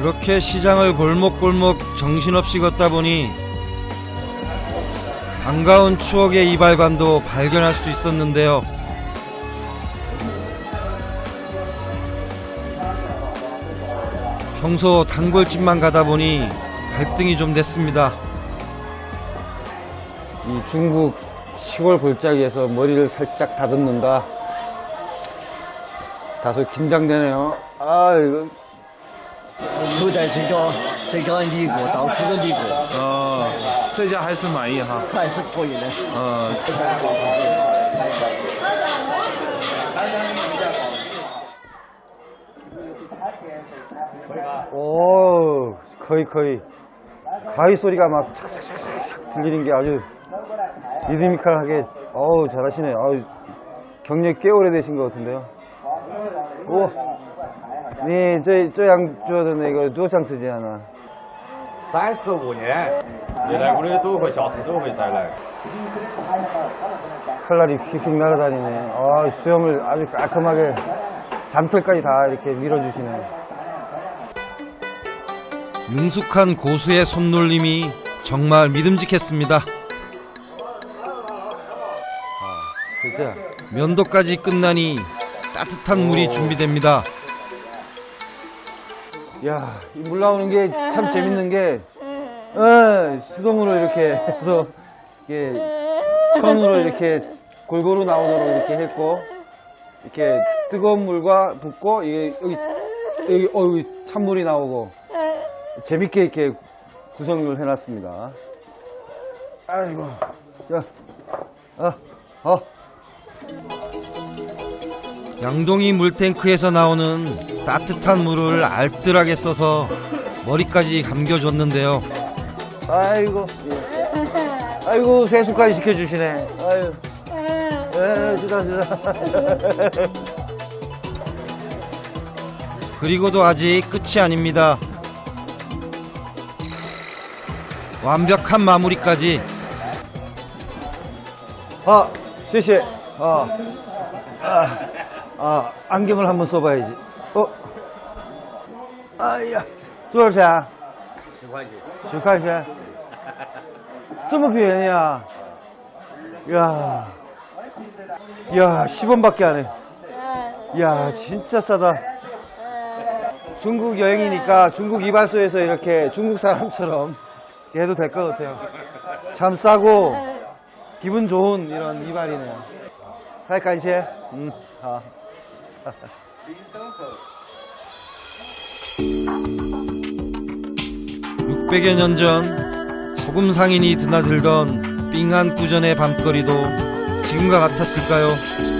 그렇게 시장을 골목골목 정신없이 걷다 보니 반가운 추억의 이발관도 발견할 수 있었는데요. 평소 단골집만 가다 보니 갈등이 좀 됐습니다. 이 중국 시골 골짜기에서 머리를 살짝 다듬는다. 다소 긴장되네요. 아, 이거 就在这个这个尼国到处的尼国，呃，这家还是满意哈。还是可以的。呃， 오, 거의 거의 가위 소리가 막 착착착착 들리는 게 아주 리드미컬하게 어우 잘하시네. 어우 경력 꽤 오래되신 것 같은데요. 오, 네, 저저 양주어는 이거 두창 쓰지 하나. 三十五年，你来过的都会，下次都会再来。 칼날이 휙휙 날아다니네. 아, 수염을 아주 깔끔하게 잔털까지 다 이렇게 밀어주시네. 능숙한 고수의 손놀림이 정말 믿음직했습니다. 그죠? 면도까지 끝나니 따뜻한 물이 준비됩니다. 야, 이 물 나오는 게 참 재밌는 게, 어, 수동으로 이렇게 해서, 이게, 천으로 이렇게 골고루 나오도록 이렇게 했고, 이렇게 뜨거운 물과 붓고, 이게, 여기, 여기, 어, 여기 찬물이 나오고, 재밌게 이렇게 구성을 해놨습니다. 아이고, 야, 어, 어. 양동이 물탱크에서 나오는 따뜻한 물을 알뜰하게 써서 머리까지 감겨줬는데요. 아이고, 예. 아이고, 세수까지 시켜주시네. 아유. 에, 주다, 주다. 그리고도 아직 끝이 아닙니다. 완벽한 마무리까지 아, 시시. 아, 아, 아, 안경을 한번 써봐야지. 어? 아야, 多少钱？十块钱。十块钱。这么便宜啊？呀，呀, 10원밖에 안 해. 야, 진짜 싸다. 중국 여행이니까 중국 이발소에서 이렇게 중국 사람처럼 해도 될 것 같아요. 참 싸고 기분 좋은 이런 이발이네요. 太感谢. 음, 아. 600여 년 전 소금 상인이 드나들던 삥한 구전의 밤거리도 지금과 같았을까요?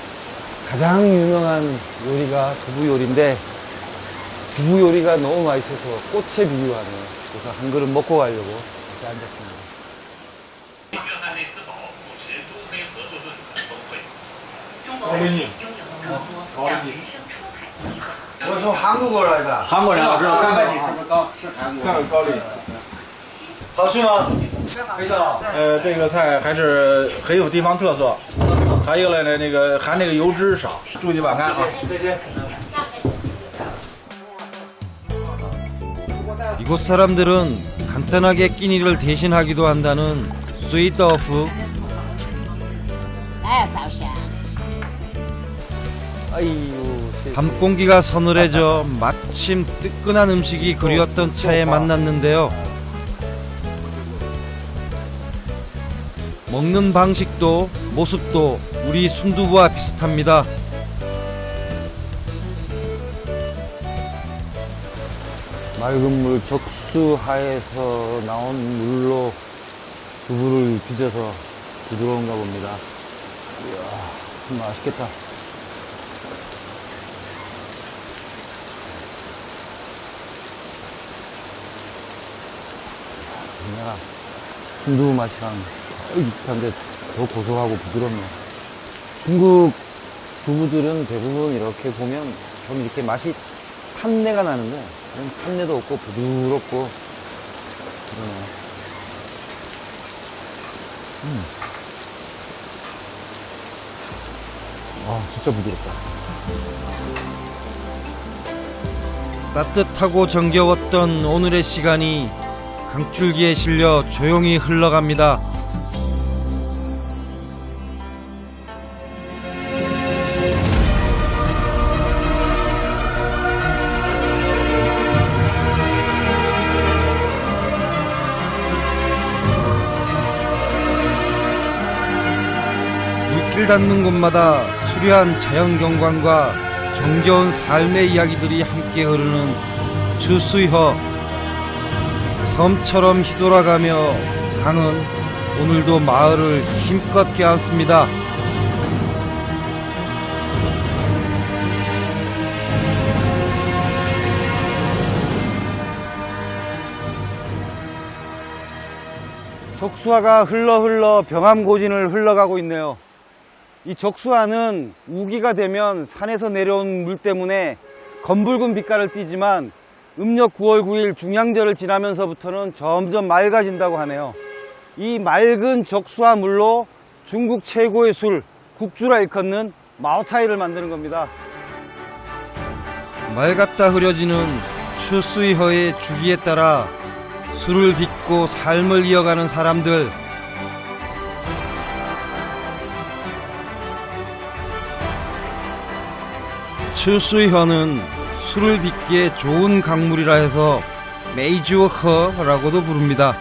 가장 유명한 요리가 두부 요리인데 두부 요리가 너무 맛있어서 꽃에 비유하네요. 그래서 한 그릇 먹고 가려고 이렇게 앉았습니다. 我从韩国过来的，韩国人，我知道看看是不是高？是韩国。看高丽。好吃吗？ 非常好。呃，这个菜还是很有地方特色，还有了呢，那个含那个油脂少，注意把看啊。再见。 이곳 사람들은 간단하게 끼니를 대신하기도 한다는 스위더프 哎，早先。 아이고. 세- 밤 공기가 서늘해져 마침 뜨끈한 음식이 그리웠던 차에 만났는데요. 먹는 방식도 모습도 우리 순두부와 비슷합니다. 맑은 물 적수하에서 나온 물로 두부를 빚어서 부드러운가 봅니다. 이야, 맛있겠다. 내가 순두부 맛이랑 쫄깃한데 더 고소하고 부드럽네. 중국 두부들은 대부분 이렇게 보면 좀 이렇게 맛이 탄내가 나는데 탄내도 없고 부드럽고 그러네. 음. 아 진짜 부드럽다. 따뜻하고 정겨웠던 오늘의 시간이 강줄기에 실려 조용히 흘러갑니다. 물길 닿는 곳마다 수려한 자연 경관과 정겨운 삶의 이야기들이 함께 흐르는 주수이허 섬처럼 휘돌아가며 강은 오늘도 마을을 힘껏 껴안습니다. 적수화가 흘러 흘러 병암고진을 흘러가고 있네요. 이 적수화는 우기가 되면 산에서 내려온 물 때문에 검붉은 빛깔을 띠지만 음력 9월 9일 중양절을 지나면서부터는 점점 맑아진다고 하네요. 이 맑은 적수화 물로 중국 최고의 술 국주라 일컫는 마오타이를 만드는 겁니다. 맑았다 흐려지는 추수이허의 주기에 따라 술을 빚고 삶을 이어가는 사람들 추수이허는 술을 빚기에 좋은 강물이라 해서 메이주허라고도 부릅니다.